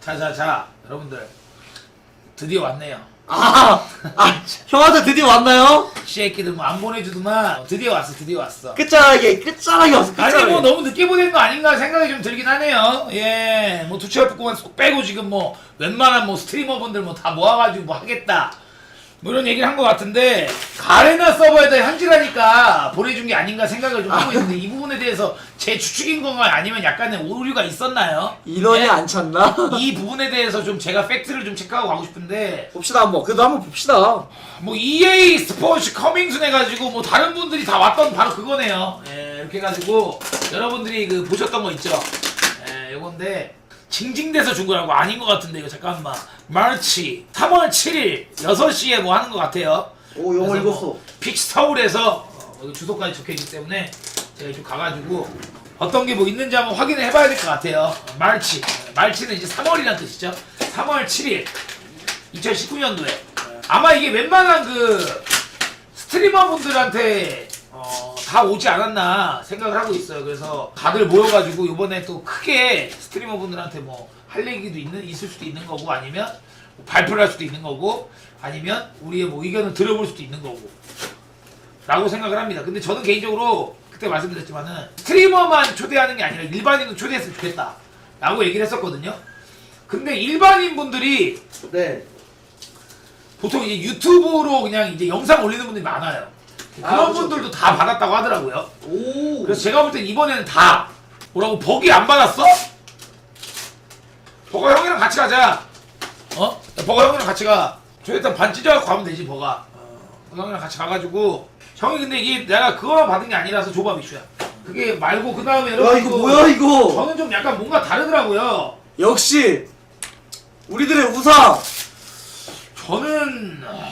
자자자 여러분들 드디어 왔네요. 아, 아 형한테 드디어 왔나요? 쉐이키들 뭐 안 보내주더만 드디어 왔어 드디어 왔어. 끝자락에 끝자락에 왔어 아니 끝자락에 뭐 너무 늦게 보낸 거 아닌가 생각이 좀 들긴 하네요. 예, 뭐 두치와 북구만 쏙 빼고 지금 뭐 웬만한 뭐 스트리머분들 뭐 다 모아가지고 뭐 하겠다. 뭐 이런 얘기를 한 것 같은데 가레나 서버에다 현질하니까 보내준 게 아닌가 생각을 좀 하고 있는데 이 부분에 대해서 제 추측인 건가요? 아니면 약간의 오류가 있었나요? 인원이 예? 안 찼나? 이 부분에 대해서 좀 제가 팩트를 좀 체크하고 가고 싶은데 봅시다 한번 그래도 한번 봅시다 뭐 EA 스포츠 커밍순 해가지고 뭐 다른 분들이 다 왔던 바로 그거네요. 예, 이렇게 해가지고 여러분들이 그 보셨던 거 있죠? 예, 요건데 징징대서 준 거라고 아닌 것 같은데 이거 잠깐만 마르치 3월 7일 6시에 뭐 하는 것 같아요. 오 영어 그래서 읽었어 뭐 픽스 서울에서 어, 여기 주소까지 적혀있기 때문에 제가 좀 가가지고 어떤 게 뭐 있는지 한번 확인을 해봐야 될 것 같아요. 말치. 말치는 이제 3월이라는 뜻이죠. 3월 7일 2019년도에 아마 이게 웬만한 그 스트리머 분들한테 어, 다 오지 않았나 생각을 하고 있어요. 그래서 다들 모여가지고 이번에 또 크게 스트리머 분들한테 뭐 할 얘기도 있는 있을 수도 있는 거고 아니면 뭐 발표를 할 수도 있는 거고 아니면 우리의 뭐 의견을 들어볼 수도 있는 거고 라고 생각을 합니다. 근데 저는 개인적으로 그때 말씀드렸지만은 스트리머만 초대하는 게 아니라 일반인도 초대했으면 좋겠다. 라고 얘기를 했었거든요. 근데 일반인 분들이 네 보통 이제 유튜브로 그냥 이제 영상 올리는 분들이 많아요. 아, 그런 그렇죠. 분들도 다 받았다고 하더라고요. 오 그래서 제가 볼 땐 이번에는 다 뭐라고 버기 안 받았어? 버거 형이랑 같이 가자. 어? 야, 버거 형이랑 같이 가. 저 일단 반 찢어갖고 가면 되지 버가. 어, 형이랑 같이 가가지고 형이 근데 이게 내가 그거만 받은 게 아니라서 조밥 이슈야. 그게 말고 그 다음에 야 이거 뭐야 이거 저는 좀 약간 뭔가 다르더라고요. 역시 우리들의 우상 저는 아,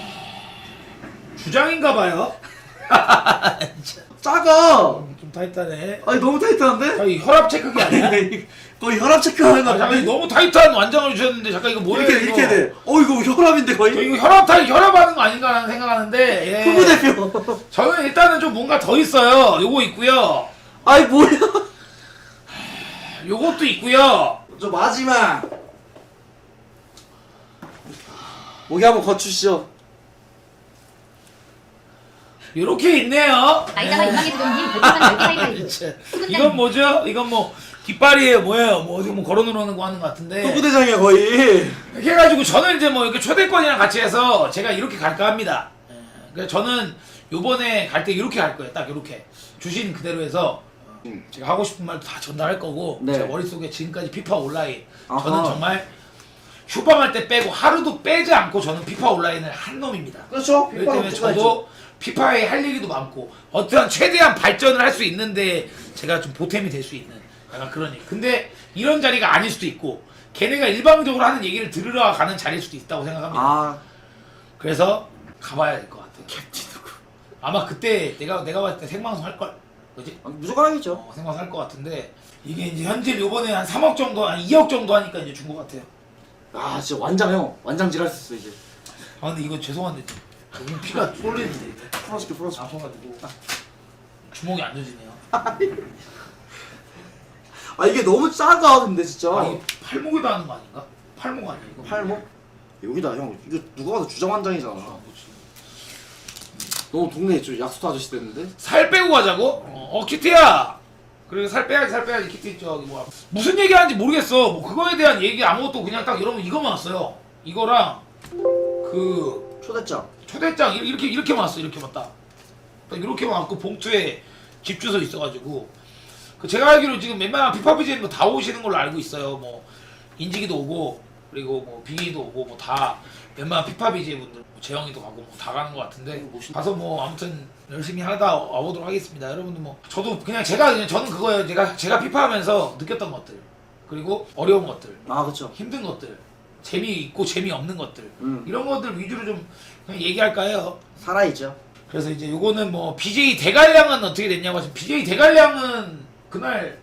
주장인가 봐요. 작아 좀 타이트하네. 아니 너무 타이트한데? 자, 이 혈압 체크기 아니야? 거의 혈압 체크하는 거 아, 잠깐 같은데? 이거 너무 타이트한 완장을 주셨는데 잠깐 이거 뭐예요? 이렇게? 이렇게 돼. 어 이거 혈압인데 저 거의. 이거 혈압 타이 혈압하는 거 아닌가라는 생각하는데 예. 후보 대표. 저는 일단은 좀 뭔가 더 있어요. 요거 있고요. 아이 뭐야? 요것도 있고요. 저 마지막. 목이 한번 거추시죠. 요렇게 있네요. 아이다가 예. 유망의 두동님 별풍선 10개 하이파이브 자, 이건 뭐죠? 이건 뭐 깃발이에요, 뭐예요? 뭐 어디 뭐 걸어놓는 거 하는 것 같은데. 후보대장이야 거의. 이렇게 해가지고 저는 이제 뭐 이렇게 초대권이랑 같이 해서 제가 이렇게 갈까 합니다. 예. 그래서 저는 요번에 갈 때 이렇게 갈 거예요. 딱 이렇게 주신 그대로 해서 어, 제가 하고 싶은 말도 다 전달할 거고 네. 제 머릿속에 지금까지 피파 온라인 아하. 저는 정말 휴방할 때 빼고 하루도 빼지 않고 저는 피파 온라인을 한 놈입니다. 그렇죠. 그렇기 때문에 저도 피파에 할 얘기도 많고 어떠한 최대한 발전을 할 수 있는데 제가 좀 보탬이 될 수 있는 약간 그런 얘기. 근데 이런 자리가 아닐 수도 있고 걔네가 일방적으로 하는 얘기를 들으러 가는 자리일 수도 있다고 생각합니다. 아 그래서 가봐야 될 것 같아요. 캡틴 누구? 아마 그때 내가 내가 봤을 때 생방송 할 걸. 그지? 무조건 하겠죠. 어, 생방송 할 것 같은데 이게 이제 현재 요번에 한 3억 정도, 한 2억 정도 하니까 이제 준 것 같아요. 아 진짜 완장 형. 완장질 할수 있어 이제. 아 근데 이거 죄송한데 너무 피가 쏠리는데. 풀어줄게 풀어줄게. 아파가지고 주먹이 안 젖지네요. 아 이게 너무 작아 근데 진짜. 아 이게 팔목에다 하는 거 아닌가? 팔목 아니야 이거? 팔목? 여기다 형. 이거 누가 봐도 주장. 아, 뭐지? 너무 동네 저 약수터 아저씨 됐는데. 살 빼고 가자고? 어, 어 키티야. 그래 살 빼야지 살 빼야지 키티 저기 뭐야 무슨 얘기하는지 모르겠어. 뭐 그거에 대한 얘기 아무것도 그냥 딱 여러분 이거만 왔어요. 이거랑 그 초대장. 초대장 이- 이렇게 이렇게만 왔어 이렇게만 딱. 딱 이렇게만 왔고 봉투에 집 주소 있어가지고 그 제가 알기로 지금 웬만한 피파 BJ는 뭐다 오시는 걸로 알고 있어요. 뭐 인지기도 오고 그리고 뭐 빙의도 오고 뭐 다 웬만한 피파 BJ 분들 뭐 재영이도 가고 뭐 다 가는 것 같은데 가서 뭐 아무튼 열심히 하다 와보도록 하겠습니다. 여러분들 뭐 저도 그냥 제가 그냥 저는 그거예요. 제가 제가 피파하면서 느꼈던 것들 그리고 어려운 것들 아 그렇죠. 힘든 것들 재미있고 재미없는 것들 음. 이런 것들 위주로 좀 그냥 얘기할까 해요. 살아있죠. 그래서 이제 요거는 뭐 BJ 대관량은 어떻게 됐냐고 하시면 BJ 대관량은 그날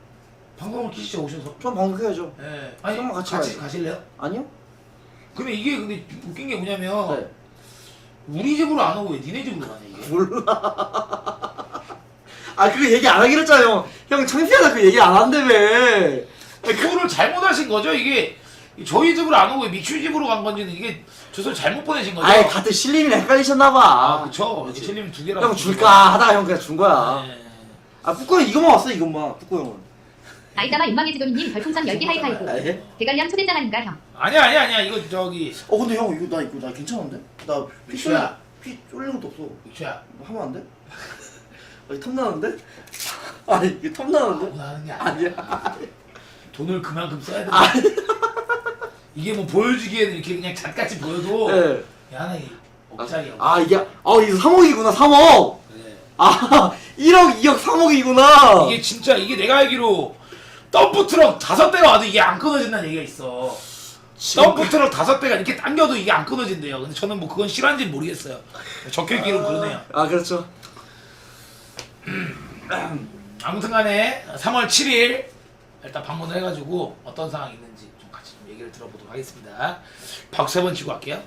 방송을 키시죠 오셔서 좀 방송해야죠. 예 아니 형만 같이 같이 가야죠. 가실래요? 아니요? 근데 이게 근데 웃긴 게 뭐냐면 네. 우리 집으로 안 오고 왜 니네 집으로 가네 이게 아 그거 얘기 안 하기로 했잖아요. 형. 형 창피하다 그 얘기 안 한다며. 그거를 잘못하신 거죠 이게 저희 집으로 안 오고 미추 집으로 간 건지는 이게 주소를 잘못 보내신 거죠? 아예 같은 실림이랑 헷갈리셨나봐. 아, 그쵸. 실림 두 개라고. 형 줄까 하다가 형 그냥 준 거야. 네. 아 뿌꾸 형 이것만 왔어 이것만 뿌꾸 형은. 아이따마 욕망의 지도미님 별풍선 10개 하이파이브. 아 예? 대관령 초대장 아닌가 형. 아니야, 아니야, 아니야. 이거 저기, 어 근데 형 이거 나 이거 나 괜찮은데? 나피 미추야. 피 쏠리는 것도 없어. 미추야. 뭐 하면 안 돼? 아니 탐 나는데? 아니 이게 탐 나는데? 아무나 하는 게 아니야. 아니야. 돈을 그만큼 써야 돼. 이게 뭐 보여주기에는 이렇게 그냥 잠같이 보여도. 네. 야, 하나 이 억짜리야. 아 이게 아 이거 3억이구나 3억. 그래. 아 1억 2억 3억이구나. 이게 진짜, 이게 내가 알기로 덤프 트럭 다섯 대가 와도 이게 안 끊어진다는 얘기가 있어. 덤프 트럭 다섯 대가 이렇게 당겨도 이게 안 끊어진대요. 근데 저는 뭐 그건 실화인지는 모르겠어요. 적혀 있기로 그러네요. 아 그렇죠. 아무튼 간에 3월 7일 일단 방문을 해가지고 어떤 상황이 있는지 얘기를 들어보도록 하겠습니다. 박수 세번 치고 갈게요.